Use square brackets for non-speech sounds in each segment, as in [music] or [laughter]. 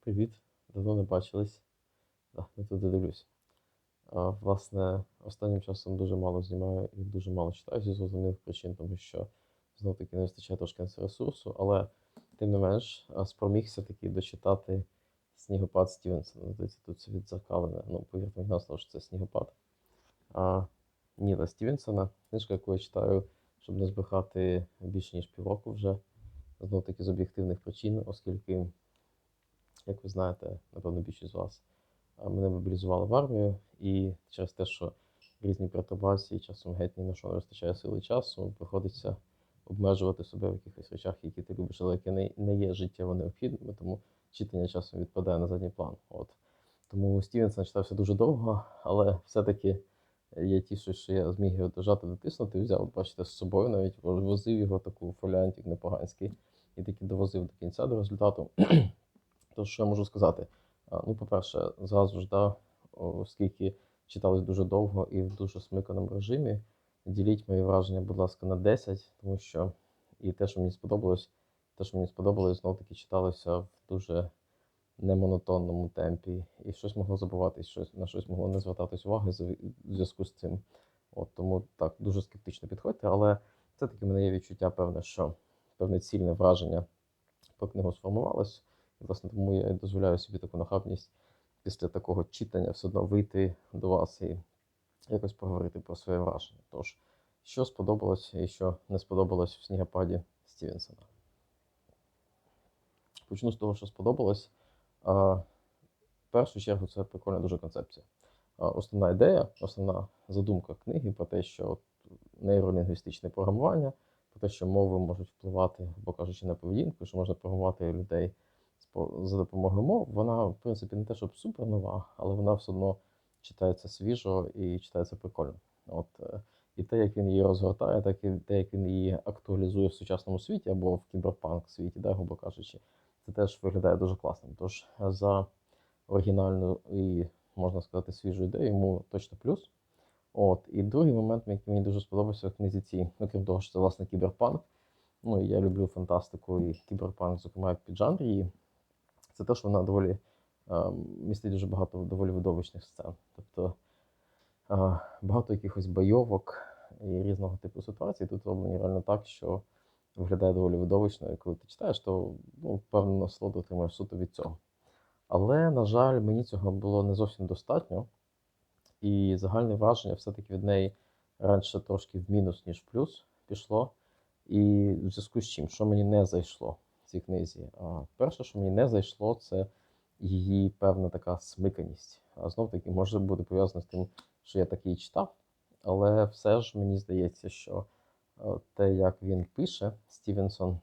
Привіт, давно не бачились. Да, я тут дивлюсь. А, власне, останнім часом дуже мало знімаю і дуже мало читаю зі зрозумілих причин, тому що знов таки не вистачає трошки ресурсу, але тим не менш спромігся таки дочитати Снігопад Стівенсона. Здається, тут це відзеркалене. Ну, повірте мені на слово, що це снігопад. А, Ніла Стівенсона, книжка, яку я читаю, щоб не збрехати більше ніж півроку вже. Знов таки з об'єктивних причин, оскільки як ви знаєте, напевно, більшість з вас, мене мобілізували в армію, і через те, що різні пертурбації, часом геть ні на що не вистачає сили часу, приходиться обмежувати себе в якихось речах, які ти любиш, але які не, не є життєво необхідними, тому читання часом відпадає на задній план. От. Тому Стівенсона читався дуже довго, але все-таки я тішусь, що я зміг його дожати, дотиснути, взяв, бачите, з собою навіть возив його таку фоліантик непоганський і таки довозив до кінця до результату. То що я можу сказати? Ну, по-перше, зразу ж, да, оскільки читалось дуже довго і в дуже смиканому режимі, діліть мої враження, будь ласка, на 10, тому що і те, що мені сподобалось, те, що мені сподобалось, знов таки читалося в дуже немонотонному темпі, і щось могло забуватись, щось, на щось могло не звертатись уваги в зв'язку з цим. От тому так, дуже скептично підходьте, але все-таки мене є відчуття певне, що певне цільне враження про книгу сформувалось. Власне, тому я дозволяю собі таку нахабність після такого читання все одно вийти до вас і якось поговорити про своє враження. Тож, що сподобалось і що не сподобалось в снігопаді Стівенсона. Почну з того, що сподобалось. В першу чергу це прикольна дуже концепція. Основна ідея, основна задумка книги про те, що нейролінгвістичне програмування, про те, що мови можуть впливати, або кажучи, на поведінку, що можна програмувати людей за допомогою мов, вона, в принципі, не те, щоб супер нова, але вона все одно читається свіжо і читається прикольно. От, е, і те, як він її розгортає, так і те, як він її актуалізує в сучасному світі або в кіберпанк світі, да, грубо кажучи, це теж виглядає дуже класним. Тож е, за оригінальну і, можна сказати, свіжу ідею йому точно плюс. От, і другий момент, який мені дуже сподобався в книзі цій, ну крім того, що це власне кіберпанк. Ну я люблю фантастику і кіберпанк, зокрема як піджанр її. Це те, що вона доволі е, містить дуже багато доволі видовищних сцен. Тобто е, багато якихось бойовок і різного типу ситуацій тут зроблені реально так, що виглядає доволі видовищно, і коли ти читаєш, то ну, певну насолоду отримуєш суто від цього. Але, на жаль, мені цього було не зовсім достатньо, і загальне враження все-таки від неї раніше трошки в мінус, ніж в плюс пішло. І в зв'язку з чим, що мені не зайшло цій книзі? Перше, що мені не зайшло, це її певна така смиканість. А знов таки може бути пов'язано з тим, що я такий читав, але все ж мені здається, що те, як він пише, Стівенсон,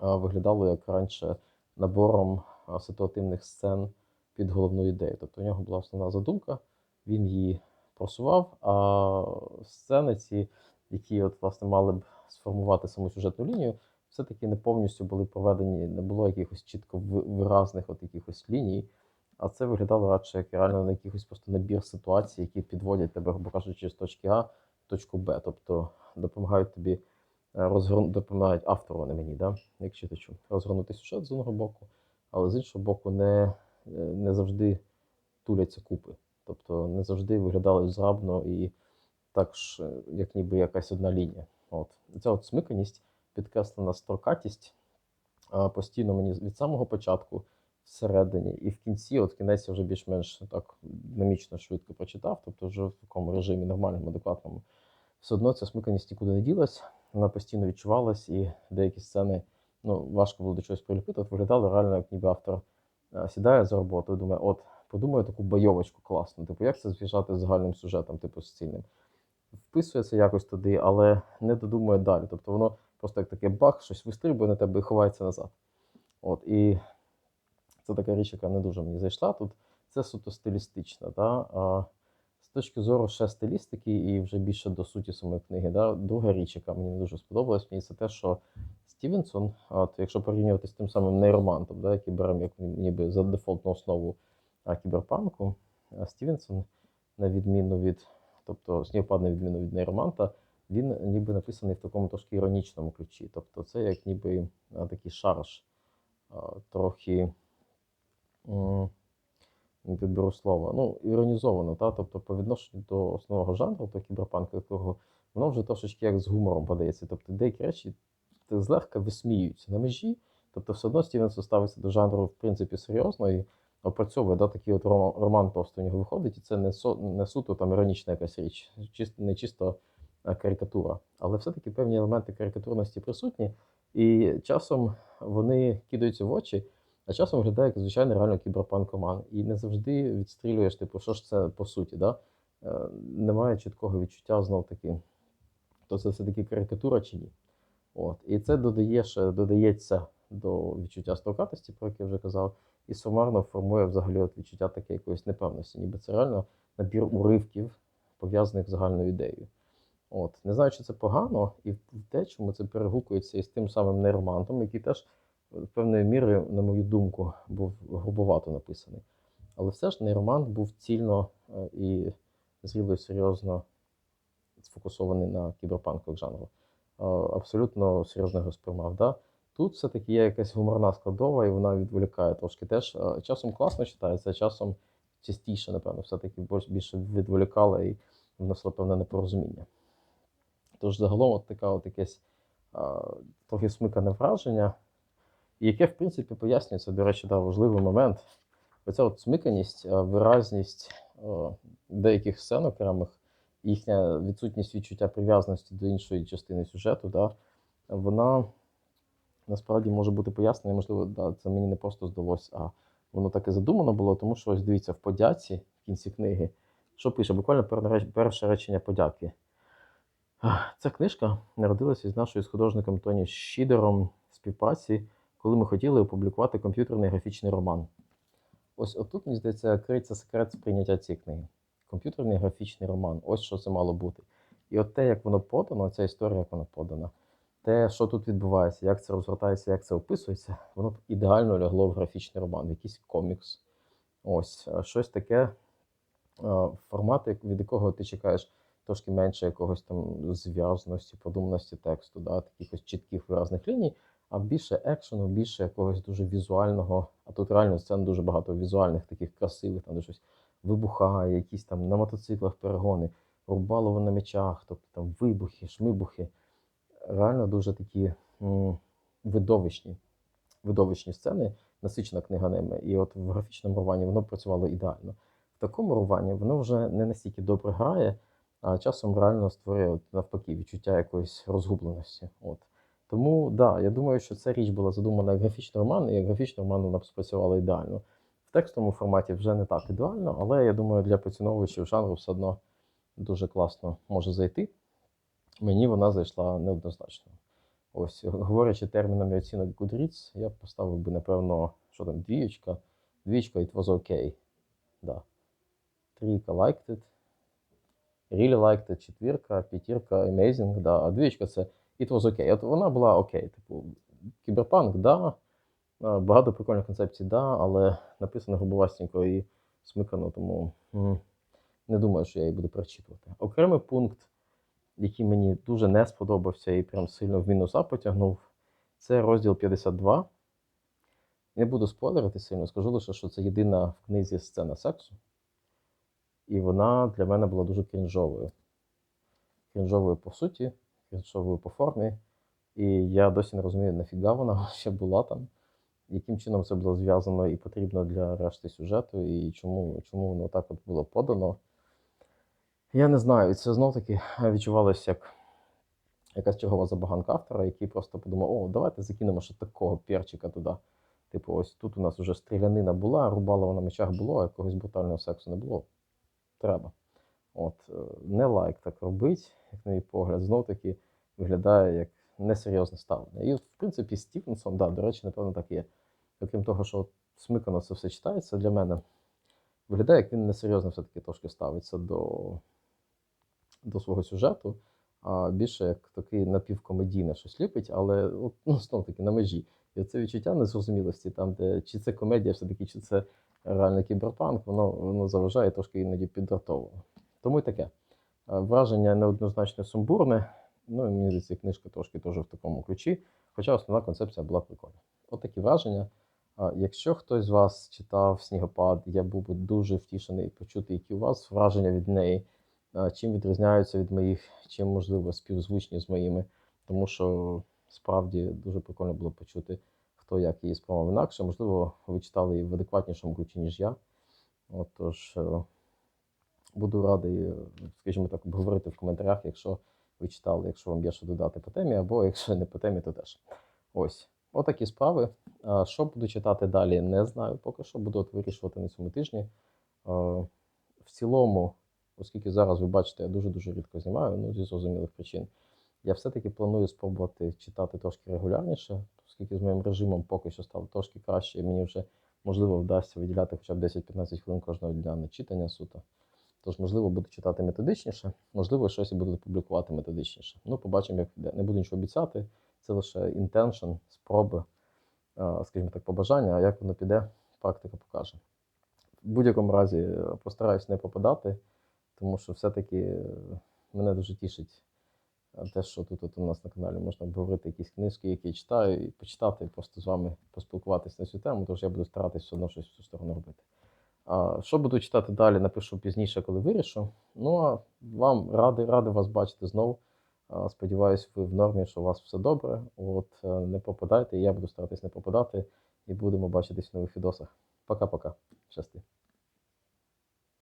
виглядало як раніше набором ситуативних сцен під головну ідею. Тобто у нього була основна задумка, він її просував, а сцени ці, які от, власне, мали б сформувати саму сюжетну лінію, все-таки не повністю були проведені, не було якихось чітко виразних от якихось ліній. А це виглядало радше як реально на якихось просто набір ситуацій, які підводять тебе, грубо кажучи, з точки А в точку Б. Тобто допомагають тобі розгорнути, допомагають автору, а не мені, да? як читачу, розгорнути сюжет з одного боку, але з іншого боку, не, е, не завжди туляться купи. Тобто не завжди виглядали зрабно і так ж, е, як ніби якась одна лінія. От. Ця от смиканість, підкреслена строкатість, постійно мені від самого початку, всередині і в кінці, от кінець я вже більш-менш так динамічно швидко прочитав, тобто вже в такому режимі нормальному, адекватному. Все одно ця смиканість нікуди не ділась, вона постійно відчувалась, і деякі сцени ну, важко було до чогось приліпити. От виглядало реально, як ніби автор е, сідає за роботу і думає, от подумаю таку бойовочку класну. Типу, як це зв'яжати з загальним сюжетом, типу з. Вписується якось туди, але не додумує далі. Тобто воно просто як таке бах, щось вистрибує на тебе і ховається назад. От, і це така річ, яка не дуже мені зайшла. Тут це суто стилістична. Да? А з точки зору ще стилістики і вже більше до суті самої книги. Да? Друга річ, яка мені не дуже сподобалась, мені це те, що Стівенсон, от, якщо порівнювати з тим самим нейромантом, да, який беремо як ніби за дефолтну основу а, кіберпанку, а Стівенсон, на відміну від, тобто Снігопад, на відміну від нейроманта, він ніби написаний в такому трошки іронічному ключі. Тобто це як ніби такий шарж, трохи підберу слова, ну, іронізовано, та? тобто по відношенню до основного жанру, то кіберпанку якого, воно вже трошечки як з гумором подається. Тобто деякі речі злегка висміюються на межі, тобто все одно Стівенсон ставиться до жанру, в принципі, серйозно і опрацьовує, да, такий от роман, товстий у нього виходить, і це не, со, не суто там іронічна якась річ, чисто, не чисто карикатура. Але все-таки певні елементи карикатурності присутні, і часом вони кидаються в очі, а часом виглядає як звичайний реально кіберпанк-роман. І не завжди відстрілюєш, типу, що ж це по суті. Да? Е, немає чіткого відчуття знов таки, то це все-таки карикатура чи ні. От. І це додає, додається до відчуття стовкатості, про яке я вже казав, і сумарно формує взагалі от відчуття таке якоїсь непевності, ніби це реально набір уривків, пов'язаних з загальною ідеєю. От. Не знаю, чи це погано, і в те, чому це перегукується із тим самим нейромантом, який теж певною мірою, на мою думку, був грубовато написаний. Але все ж нейромант був цільно е, і зріло серйозно сфокусований на кіберпанку як жанру. Е, Абсолютно серйозно його сприймав. Да? Тут все-таки є якась гуморна складова, і вона відволікає трошки. Теж е, часом класно читається, часом частіше, напевно, все-таки більше відволікала і вносила певне непорозуміння. Тож загалом от така от якесь а, трохи смикане враження, яке, в принципі, пояснюється, до речі, да, важливий момент. Оця от смиканість, виразність а, деяких сцен окремих, їхня відсутність відчуття прив'язаності до іншої частини сюжету, да, вона насправді може бути пояснена, можливо, да, це мені не просто здалось, а воно так і задумано було, тому що ось дивіться, в подяці в кінці книги, що пише, буквально перше речення подяки. Ця книжка народилася з нашою з художником Тоні Щідером співпраці, коли ми хотіли опублікувати комп'ютерний графічний роман. Ось отут, мені здається, криється секрет сприйняття цієї книги. Комп'ютерний графічний роман. Ось що це мало бути. І от те, як воно подано, ця історія, як вона подана, те, що тут відбувається, як це розгортається, як це описується, воно б ідеально лягло в графічний роман, в якийсь комікс. Ось е, щось таке, е, формат, від якого ти чекаєш трошки менше якогось там зв'язаності, продуманості тексту, да, таких чітких виразних ліній, а більше екшену, більше якогось дуже візуального. А тут реально сцен дуже багато візуальних, таких красивих, там де щось вибухає, якісь там на мотоциклах перегони, рубалово на мечах, тобто там вибухи, шмибухи. Реально дуже такі м, видовищні, видовищні сцени, насичена книга ними. І от в графічному романі воно працювало ідеально. В такому романі воно вже не настільки добре грає, а часом реально створює навпаки відчуття якоїсь розгубленості. От. Тому да, я думаю, що ця річ була задумана як графічний роман, і як графічний роман вона спрацювала ідеально. В текстовому форматі вже не так ідеально, але я думаю, для поціновувачів жанру все одно дуже класно може зайти. Мені вона зайшла неоднозначно. Ось, говорячи термінами оцінок Goodreads, я поставив би, напевно, що там, двієчка. Двічка, it was okay. Да. Трійка liked it. Really liked it, четвірка, п'ятірка, amazing, да. А двічка це it was okay. От вона була окей. Типу, кіберпанк, да. Багато прикольних концепцій, да, але написано грубовастенько і смикано, тому не думаю, що я її буду перечитувати. Окремий пункт, який мені дуже не сподобався і прям сильно в мінуса потягнув, це розділ 52. Не буду спойлерити сильно, скажу лише, що це єдина в книзі сцена сексу. І вона для мене була дуже крінжовою. Крінжовою по суті, крінжовою по формі. І я досі не розумію, нафіга вона [laughs] ще була там, яким чином це було зв'язано і потрібно для решти сюжету, і чому, чому воно так от було подано. Я не знаю, і це знов таки [laughs] відчувалося як якась чергова забаганка автора, який просто подумав: о, давайте закинемо ще такого перчика туди. Типу, ось тут у нас вже стрілянина була, рубалово на мечах було, а якогось брутального сексу не було. Треба. От, е, не лайк так робить, як на мій погляд, знов таки виглядає як несерйозне ставлення. І, в принципі, Стівенсон, да, до речі, напевно, так є. Окрім того, що смикано це все читається для мене, виглядає, як він несерйозно все-таки трошки ставиться до, до свого сюжету, а більше як такий напівкомедійне щось ліпить, але ну, знов таки на межі. І це відчуття незрозумілості, там, де чи це комедія все-таки, чи це реальний кіберпанк, воно, воно заважає трошки іноді підратовано. Тому і таке. Враження неоднозначно сумбурне. Ну і мені здається, книжка трошки теж в такому ключі. Хоча основна концепція була прикольна. От такі враження. Якщо хтось з вас читав Снігопад, я був би дуже втішений почути, які у вас враження від неї, чим відрізняються від моїх, чим, можливо, співзвучні з моїми. Тому що справді дуже прикольно було почути, хто як її сприймав інакше. Можливо, ви читали її в адекватнішому ключі, ніж я. Отож, е, буду радий, е, скажімо так, обговорити в коментарях, якщо ви читали, якщо вам є що додати по темі, або якщо не по темі, то теж. Ось. Отакі справи. Що буду читати далі, не знаю. Поки що буду от вирішувати на цьому тижні. В цілому, оскільки зараз ви бачите, я дуже-дуже рідко знімаю, ну зі зрозумілих причин. Я все-таки планую спробувати читати трошки регулярніше, оскільки з моїм режимом поки що стало трошки краще, і мені вже можливо вдасться виділяти хоча б 10-15 хвилин кожного дня на читання суто. Тож, можливо, буду читати методичніше, можливо, щось і буду публікувати методичніше. Ну, побачимо, як піде. Не буду нічого обіцяти. Це лише intention, спроби, скажімо так, побажання, а як воно піде, практика покаже. В будь-якому разі е, постараюсь не попадати, тому що все-таки е, мене дуже тішить е, те, що тут от у нас на каналі можна обговорити якісь книжки, які я читаю, і почитати, і просто з вами поспілкуватися на цю тему, тож я буду старатись все одно щось в цю сторону робити. А, Що буду читати далі, напишу пізніше, коли вирішу. Ну а вам радий, радий вас бачити знову. Сподіваюсь, ви в нормі, що у вас все добре. От е, не попадайте, я буду старатись не попадати, і будемо бачитись в нових відосах. Пока-пока. Щасти.